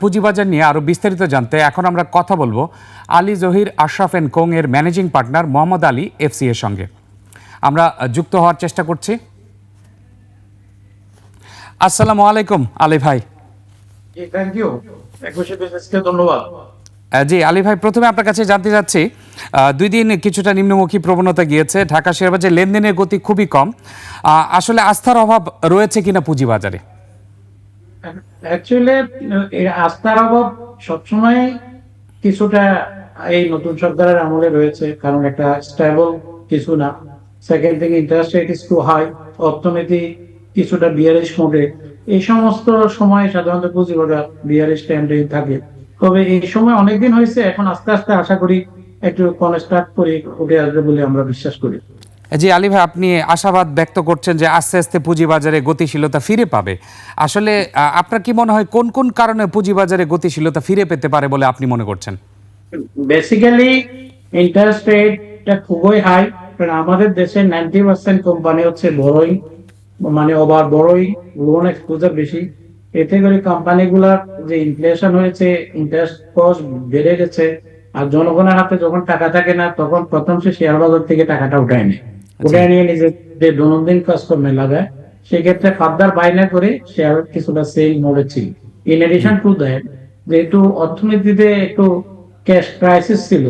পুঁজিবাজার নিয়ে আরও বিস্তারিত জানতে এখন আমরা কথা বলব আলী জহির আশরাফ এন্ড কোং এর managing partner Mohammad Ali F C এর সঙ্গে। আমরা যুক্ত হওয়ার চেষ্টা করছি। আসসালামু আলাইকুম আলী ভাই। থ্যাংক ইউ ধন্যবাদ। জি আলী ভাই প্রথমে আপনার কাছে জানতে চাচ্ছি দুই দিন কিছুটা নিম্নমুখী প্রবণতা গিয়েছে। ঢাকা শেয়ারবাজার লেনদেনের গতি খুবই কম। আসলে আস্থার অভাব রয়েছে কিনা পুঁজিবাজারে? আস্থার অভাব সবসময় কিছুটা এই নতুন সরকারের আমলে রয়েছে, কারণ একটা স্টেবল কিছু না। সেকেন্ড থেকে interest rate is too high অর্থনীতি কিছুটা বিয়ারিশ মোডে এই সমস্ত সময় সাধারণত পুঁজিবাজার বিয়ারিশ ট্রেন্ডে থাকে। তবে এই সময় অনেকদিন হয়েছে, এখন আস্তে আস্তে আশা করি একটু কনস্ট্রাক্ট করে উঠে আসবে বলে আমরা বিশ্বাস করি। জি, আলী ভাই, আপনি আশাবাদ ব্যক্ত করছেন যে আস্তে আস্তে পুঁজিবাজারে গতিশীলতা ফিরে পাবে। আসলে আপনার কি মনে হয় কোন কোন কারণে পুঁজিবাজারে গতিশীলতা ফিরে পেতে পারে বলে আপনি মনে করছেন? বেসিক্যালি ইন্টারেস্ট রেটটা খুবই হাই কারণ আমাদের দেশে নাইনটি পার্সেন্ট কোম্পানি হচ্ছে বড়ই মানে ওভার বড়ই লোন এক্সপোজার বেশি। এতে করে কোম্পানিগুলার যে ইনফ্লেশন হয়েছে ইন্টারেস্ট কস্ট বেড়ে গেছে, আর জনগণের হাতে যখন টাকা থাকে না, তখন প্রথম সে শেয়ার বাজার থেকে টাকাটা উঠায় নেয়। উঠায় নিয়ে নিজের যে দৈনন্দিন কাজকর্মে লাগায় সেক্ষেত্রে ফার্দার বাইনা করে শেয়ার কিছুটা সেল মোড়ে ছিল। ইন এডিশন টু দ্যাট যেহেতু অর্থনীতিতে একটু ক্যাশ ক্রাইসিস ছিল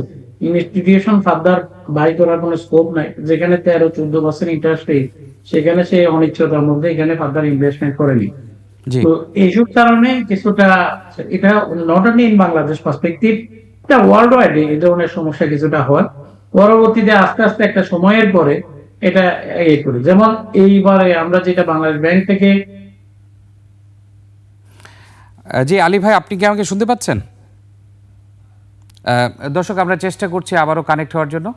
ইনস্টিটিউশন ফার্দার বাই করার কোনো স্কোপ নাই। যেখানে তেরো চোদ্দ পার্সেন্ট ইন্টারেস্ট রেট সেখানে সে অনিশ্চয়তার মধ্যে এখানে ফার্দার ইনভেস্টমেন্ট করেনি। তো এইসব কারণে কিছুটা এটা not only in Bangladesh perspective এটা ওয়ার্ল্ড ওয়াইড এই ধরনের সমস্যা কিছুটা হয়। পরবর্তীতে আস্তে আস্তে একটা সময়ের পরে এটা এই করে। যেমন এইবারে আমরা যেটা বাংলাদেশ ব্যাংক থেকে জি, আলী ভাই, আপনি কি আমাকে শুনতে পাচ্ছেন? দর্শক, আমরা চেষ্টা করছি আবারও কানেক্ট হওয়ার জন্য।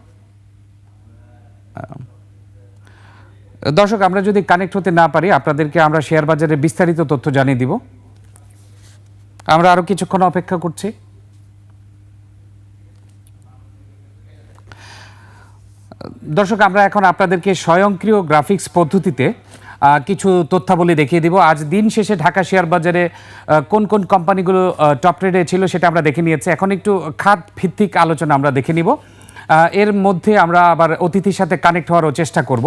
দর্শক, আমরা যদি কানেক্ট হতে না পারি, আপনাদেরকে আমরা শেয়ার বাজারের বিস্তারিত তথ্য জানিয়ে দিব। আমরা আরও কিছুক্ষণ অপেক্ষা করছি। দর্শক, আমরা এখন আপনাদেরকে স্বয়ংক্রিয় গ্রাফিক্স পদ্ধতিতে কিছু তথ্যাবলী দেখিয়ে দিব। আজ দিন শেষে ঢাকা শেয়ার বাজারে কোন কোন কোম্পানিগুলো টপ ট্রেডে ছিল সেটা আমরা দেখে নিয়েছি। এখন একটু খাত ভিত্তিক আলোচনা আমরা দেখে নিব। এর মধ্যে আমরা আবার অতিথির সাথে কানেক্ট হওয়ারও চেষ্টা করব।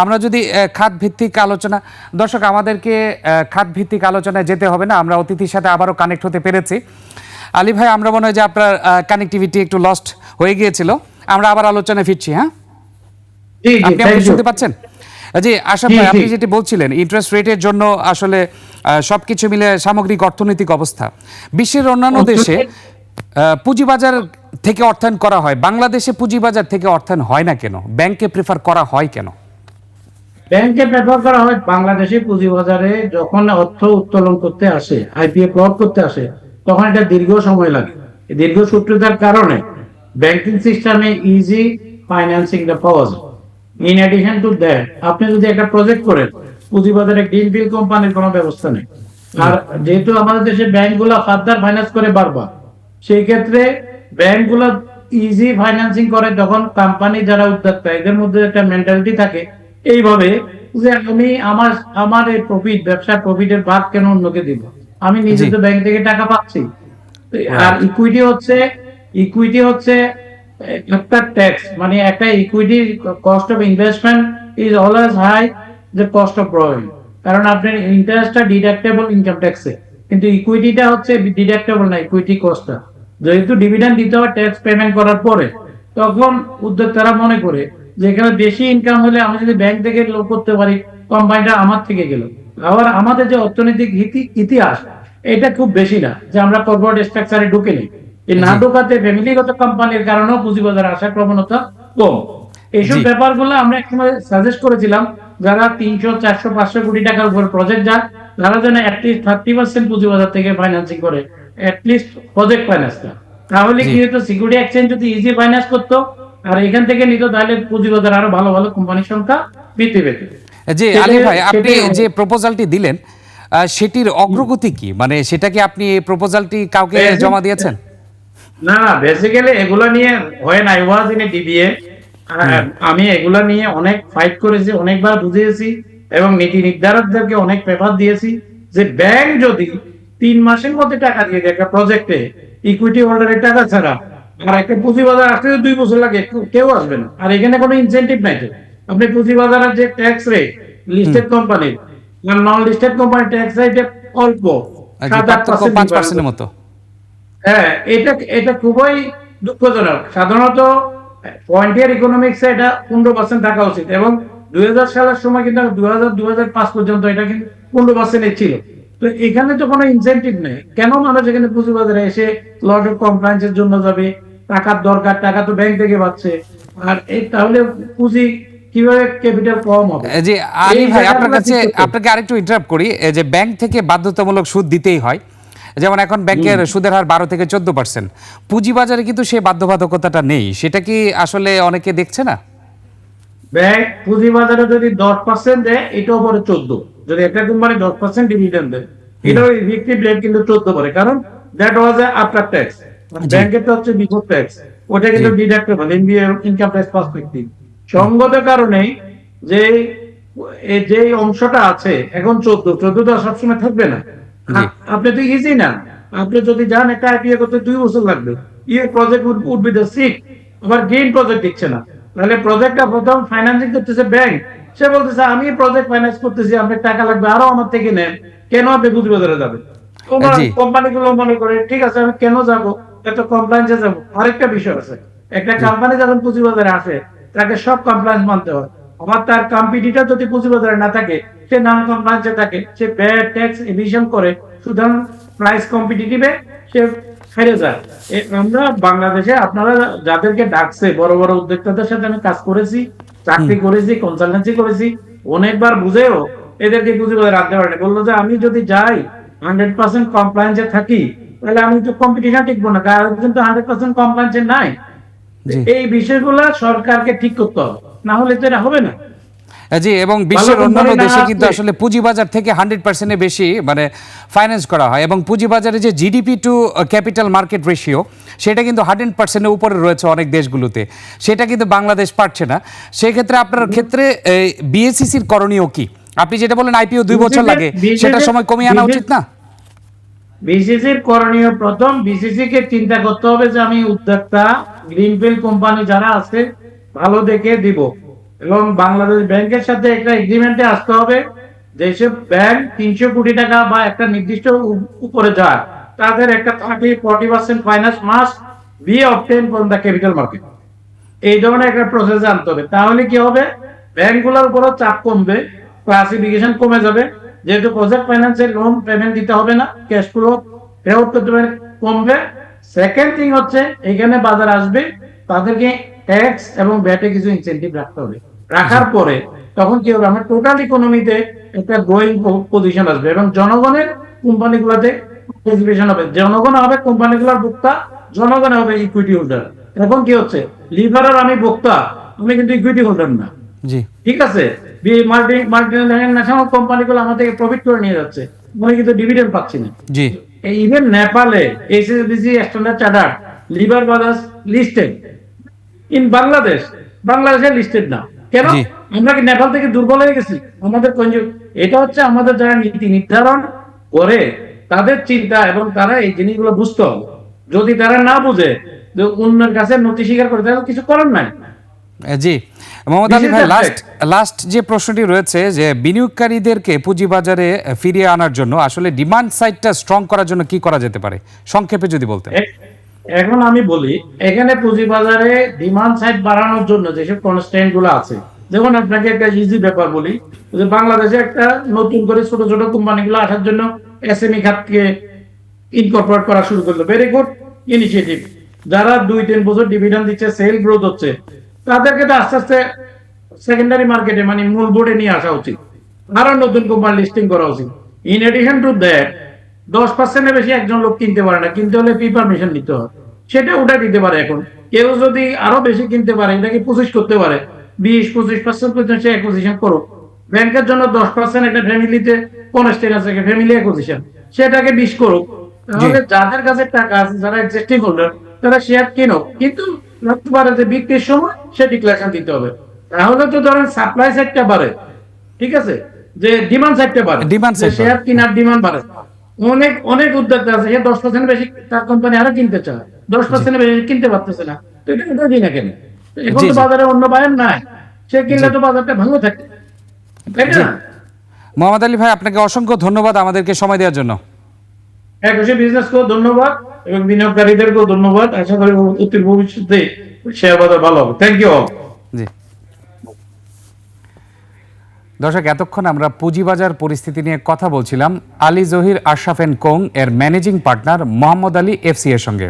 আমরা যদি খাত ভিত্তিক আলোচনা, দর্শক, আমাদেরকে খাত ভিত্তিক আলোচনায় যেতে হবে না, আমরা অতিথির সাথে আবারও কানেক্ট হতে পেরেছি। আলী ভাই, আমরা মনে হয় যে আপনার কানেক্টিভিটি একটু লস্ট হয়ে গিয়েছিল। আমরা আবার আলোচনায় ফিরছি হ্যাঁ? আপনি আমাকে শুনতে পাচ্ছেন? জি আশা ভাই আপনি যেটি বলছিলেন ইন্টারেস্ট রেটের জন্য আসলে সবকিছু মিলে সামগ্রিক অর্থনৈতিক অবস্থা। বিশ্বের অন্যান্য দেশে পুঁজিবাজার থেকে অর্থায়ন করা হয়। বাংলাদেশে পুঁজিবাজার থেকে অর্থায়ন হয় না কেন? ব্যাংকে প্রেফার করা হয় কেন? ব্যাংকে ব্যবহার করা হয় বাংলাদেশে পুঁজিবাজারে যখন অর্থ উত্তোলন করতে আসে আইপিএ প্লট করতে আসে তখন এটা দীর্ঘ সময় লাগে। দীর্ঘ সূত্রতার কারণে ব্যাংকিং সিস্টেমে ইজি ফাইন্যান্সিং দা পাওয়া যায়। ইন এডিশন টু দ্যাট আপনি যদি একটা প্রজেক্ট করেন পুঁজিবাজারে গ্রিন ফিল্ড কোম্পানির কোনো ব্যবস্থা নেই। আর যেহেতু আমাদের দেশে ব্যাংকগুলো ফার্দার ফাইন্যান্স করে বারবার সেই ক্ষেত্রে ব্যাংকগুলো ইজি ফাইন্যান্সিং করে তখন কোম্পানি যারা উদ্যোক্তা এদের মধ্যে একটা মেন্টালিটি থাকে এইভাবে যে আমি আমার আমার এই প্রফিট ব্যবসার প্রফিটের ভাগ কেন অন্যকে দিব? আমি নিজে তো ব্যাংক থেকে টাকা পাচ্ছি। আর ইকুইটি হচ্ছে ইকুইটি হচ্ছে একটা ট্যাক্স মানে একটা equity cost of investment is always high যে কস্ট অফ কারণ আপনার ইন্টারেস্টটা ডিডাক্টেবল ইনকাম ট্যাক্সে কিন্তু ইকুইটিটা হচ্ছে ডিডাক্টেবল না ইকুইটি কস্টটা যেহেতু ডিভিডেন্ড দিতে ট্যাক্স পেমেন্ট করার পরে, তখন উদ্যোক্তারা মনে করে যে এখানে বেশি ইনকাম হলে আমি যদি ব্যাংক থেকে লোন করতে পারি কোম্পানিটা আমার থেকে গেল। আবার আমাদের যে অর্থনৈতিক ইতিহাস, এটা খুব বেশি না, যে আমরা কর্পোরেট স্ট্রাকচারে ঢুকে নিই। এই না জি। ফ্যামিলিগত কোম্পানির কারণেও পুঁজিবাজার আসার প্রবণতা কম। এইসব। ব্যাপারগুলো আমরা একসময় সাজেস্ট করেছিলাম যারা তিনশো চারশো পাঁচশো কোটি টাকার উপর প্রজেক্ট যান তারা যেন অ্যাটলিস্ট থার্টি পার্সেন্ট পুঁজিবাজার থেকে ফাইন্যান্সিং করে অ্যাটলিস্ট প্রজেক্ট ফাইন্যান্সটা তাহলে কি হতো? সিকিউরিটি এক্সচেঞ্জ যদি ইজি ফাইন্যান্স করতো আর এখান থেকে নিত তাহলে পুঁজিবাজার আরও ভালো ভালো কোম্পানির সংখ্যা বৃদ্ধি পেত। জি আলী ভাই আপনি যে প্রপোজালটি দিলেন আহ, সেটির অগ্রগতি কি? মানে সেটা কি আপনি প্রপোজালটি কাউকে জমা দিয়েছেন? না না বেসিক্যালি এগুলো নিয়ে হয় না ওয়াজ ইন ডিবিএ আমি এগুলো নিয়ে অনেক ফাইট করেছি অনেকবার বুঝিয়েছি এবং নীতি নির্ধারকদেরকে অনেক পেপার দিয়েছি যে ব্যাংক যদি তিন মাসের মধ্যে টাকা দিয়ে দেয় একটা প্রজেক্টে ইকুইটি হোল্ডারের টাকা ছাড়া আর একটা পুঁজি বাজার আসতে দুই বছর লাগে কেউ- আসবে না। আর এখানে কোনো ইনসেন্টিভ নাই তো। আপনি পুঁজিবাজারের যে ট্যাক্স রেট লিস্টেড কোম্পানির নন লিস্টেড কোম্পানির ট্যাক্স রেট অল্প সাত আট। পার্সেন্টের মতো। হ্যাঁ এটা এটা খুবই দুঃখজনক। সাধারণত পয়েন্টিয়ার ইকোনমিক্সে এটা পনেরো পার্সেন্ট থাকা উচিত এবং দুই হাজার সালের সময় কিন্তু দুই হাজার দুই হাজার পাঁচ পর্যন্ত এটা কিন্তু পনেরো পার্সেন্টের ছিল। তো এখানে তো কোনো ইনসেন্টিভ নেই। কেন মানুষ এখানে পুঁজিবাজারে এসে লট অফ কমপ্লায়েন্সের জন্য যাবে? টাকার দরকার টাকা তো ব্যাংক থেকে পাচ্ছে। আর এই তাহলে পুঁজি কীভাবে ক্যাপিটাল কম হবে? যে আলী ভাই আপনার কাছে। আপনাকে আরেকটু ইন্টারাপ্ট করি। যে ব্যাংক থেকে বাধ্যতামূলক সুদ দিতেই হয়। যেমন এখন ব্যাংকের সুদের হার বারো থেকে চোদ্দ পার্সেন্ট। পুঁজিবাজারে কিন্তু সেই বাধ্যবাধকতাটা নেই। সেটা কি আসলে অনেকে দেখছে না? ব্যাংক পুঁজিবাজারে যদি দশ পার্সেন্ট দেয় এটা উপরে চোদ্দ। যদি একটা কোম্পানি দশ পার্সেন্ট ডিভিডেন্ড দেয়। এটা ইফেক্টিভ রেট কিন্তু চোদ্দ করে কারণ দ্যাট ওয়াজ আফটার ট্যাক্স ব্যাংকের তো হচ্ছে বিফোর ট্যাক্স ওটা কিন্তু ডিডাক্টেবল ইনকাম ট্যাক্স পার্সপেক্টিভ সঙ্গত কারণেই যে যে অংশটা আছে এখন চোদ্দ। চোদ্দ তো আর সবসময় থাকবে না। আপনি তো ইজি না। আপনি যদি যান একটা আইপিও করতে দুই বছর লাগবে। ইয়ে project would be the seat আবার গ্রিন প্রজেক্ট দিচ্ছে না। তাহলে প্রজেক্টটা প্রথম ফাইন্যান্সিং করতেছে ব্যাংক সে বলতেছে আমি প্রজেক্ট ফাইন্যান্স করতেছি আপনার টাকা লাগবে আরও আমার থেকে নেন। কেন আপনি পুঁজিবাজারে যাবেন? জি। কোম্পানিগুলো মনে করে ঠিক আছে আমি কেন যাব? এত কমপ্লায়েন্সে যাব? আরেকটা বিষয় আছে। একটা কোম্পানি যখন পুঁজিবাজারে আসে তাকে সব কমপ্লায়েন্স মানতে হয়। আবার তার কম্পিটিটর যদি পুঁজিবাজারে না থাকে সে নন কমপ্লায়েন্সে থাকে সে ব্যয় ট্যাক্স এডিশন করে সুতরাং প্রাইস কম্পিটিটিভে সে হেরে যায়। আমরা বাংলাদেশে আপনারা যাদেরকে ডাকছে বড় বড় উদ্যোক্তাদের সাথে আমি কাজ করেছি চাকরি করেছি কনসালটেন্সি করেছি অনেকবার বুঝেও এদেরকে পুঁজিবাজারে আনতে পারে বলল যে আমি যদি যাই হান্ড্রেড পার্সেন্ট কমপ্লায়েন্সে থাকি তাহলে আমি তো কম্পিটিশন টিকবো না কারণ কিন্তু হান্ড্রেড পার্সেন্ট কমপ্লায়েন্সে নাই। এই বিষয়গুলো সরকারকে ঠিক করতে হবে না হলে তো এটা হবে না। জি এবং বিশ্বের অন্যান্য দেশে কিন্তু আসলে- পুঁজিবাজার থেকে হান্ড্রেড পার্সেন্টের বেশি মানে ফাইন্যান্স করা হয়। এবং পুঁজিবাজারে যে GDP to capital market ratio সেটা কিন্তু হান্ড্রেড পার্সেন্টের উপরে রয়েছে অনেক দেশগুলোতে। সেটা কিন্তু বাংলাদেশ পারছে না। সেক্ষেত্রে আপনার ক্ষেত্রে বিএসসিসির করণীয় কি? আপনি যেটা বলেন আইপিও দুই বছর লাগে সেটা সময় কমিয়ে আনা উচিত না? বিসিসির করণীয় প্রথম বিসিসি কে চিন্তা করতে হবে যে আমি উদ্যোক্তা গ্রিনফিল্ড কোম্পানি যারা আছে ভালো দেখে দিব। এবং বাংলাদেশ ব্যাংকের সাথে একটা এগ্রিমেন্টে আসতে হবে যেসব ব্যাংক তিনশো কোটি টাকা বা একটা নির্দিষ্ট উপরে যায়, তাদের একটা thirty forty percent finance must be obtained from the capital market এই ধরনের একটা প্রসেস আনতে হবে। তাহলে কি হবে? ব্যাংকগুলোর উপরও চাপ কমবে ক্লাসিফিকেশন কমে যাবে। যেহেতু প্রজেক্ট ফাইন্যান্সের লোন পেমেন্ট দিতে হবে না ক্যাশ ফ্লো ফেরত কমবে। সেকেন্ড থিং হচ্ছে, এখানে বাজার আসবে, তাদেরকে ট্যাক্স এবং ব্যাটে কিছু ইনসেন্টিভ রাখতে হবে। রাখার পরে তখন কি হবে? আমার টোটাল ইকোনমিতে একটা গ্রোয়িং পজিশন আসবে এবং জনগণের কোম্পানিগুলোতে পার্টিসিপেশন হবে। জনগণ হবে কোম্পানিগুলোর ভোক্তা জনগণ হবে ইকুইটি হোল্ডার এখন কি হচ্ছে? লিভারের আমি ভোক্তা আমি কিন্তু ইকুইটি হোল্ডার না। ঠিক আছে? মাল্টি ন্যাশনাল কোম্পানিগুলো আমার থেকে প্রফিট করে নিয়ে যাচ্ছে। আমি কিন্তু ডিভিডেন্ড পাচ্ছি না। ইভেন নেপালে SSBC standard chartered lever brothers listed in Bangladesh বাংলাদেশে লিস্টেড না। কেন? আমরা কি নেপাল থেকে দুর্বল হয়ে গেছি? আমাদের এটা হচ্ছে আমাদের যারা নীতি নির্ধারণ করে তাদের চিন্তা এবং তারা এই জিনিসগুলো বুঝতে হবে। যদি তারা না বুঝে যে অন্যের কাছে নথি স্বীকার করে তাহলে কিছু করার নাই। জি। মোহাম্মদ আলী ভাই লাস্ট লাস্ট যে প্রশ্নটি রয়েছে যে বিনিয়োগকারীদেরকে পুঁজিবাজারে ফিরিয়ে আনার জন্য আসলে ডিমান্ড সাইডটা স্ট্রং করার জন্য কি করা যেতে পারে? সংক্ষেপে যদি বলতেন। এখন আমি বলি, এখানে পুঁজিবাজারে ডিমান্ড সাইড বাড়ানোর জন্য যেসব কনস্ট্যান্টগুলো আছে যেমন আপনাকে একটা ইজি ব্যাপার বলি, যে বাংলাদেশে একটা নতুন করে ছোট ছোট কোম্পানিগুলো আসার জন্য এস এসএমই খাতকে ইনকর্পোরেট করা শুরু করল। ভেরি গুড ইনিশিয়েটিভ যারা দুই তিন বছর ডিভিডেন্ড দিচ্ছে সেল গ্রোথ হচ্ছে, তাদেরকে তো আস্তে আস্তে সেকেন্ডারি মার্কেটে মানে মূল বোর্ডে নিয়ে আসা উচিত। আরও নতুন কোম্পানি লিস্টিং করা উচিত। ইন এডিশন টু দ্যাট দশ পার্সেন্টের বেশি একজন লোক কিনতে পারে না কিনতে হলে পি পারমিশন নিতে হয়। সেটা ওটা দিতে পারে এখন। কেউ যদি আরও বেশি কিনতে পারে এটাকে পঁচিশ করতে পারে? বিশ পঁচিশ পার্সেন্ট পর্যন্ত সে অ্যাকুজিশন করুক। ব্যাংকের জন্য দশ পার্সেন্ট একটা ফ্যামিলিতে কনস্টেন্ট আছে ফ্যামিলি অ্যাকুজিশন সেটাকে বিশ করুক। তাহলে যাদের কাছে টাকা আছে যারা এক্সিস্টিং হোল্ডার তারা শেয়ার কিনুক। কিন্তু রাখতে পারে যে বিক্রির সময় সে ডিক্লারেশন দিতে হবে। তাহলে তো ধরেন সাপ্লাই সাইডটা বাড়ে। ঠিক আছে? যে ডিমান্ড সাইডটা বাড়ে। বাড়ে। শেয়ার কেনার ডিমান্ড বাড়ে। অনেক অনেক উদ্যোক্তা আছে। সে দশ পার্সেন্ট বেশি তার কোম্পানি আরও কিনতে চায়। দশ পার্সেন্ট বেশি কিনতে পারতেছে না। তো এটা এটা দিই না কেন এখন তো বাজারে অন্য নাই। সে কিনলে তো বাজারটা ভালো থাকে। তাই না? মোহাম্মদ আলী ভাই আপনাকে অসংখ্য ধন্যবাদ আমাদেরকে সময় দেওয়ার জন্য। একুশে বিজনেস কেও ধন্যবাদ এবং বিনিয়োগকারীদেরকেও ধন্যবাদ। আশা করি অতি ভবিষ্যতে শেয়ার বাজার ভালো হবে। থ্যাংক ইউ জি দর্শক, এতক্ষণ আমরা পুঁজিবাজার পরিস্থিতি নিয়ে কথা বলছিলাম। আলী জহির আশরাফ এন কোং এর managing partner Mohammad Ali F C এর সঙ্গে।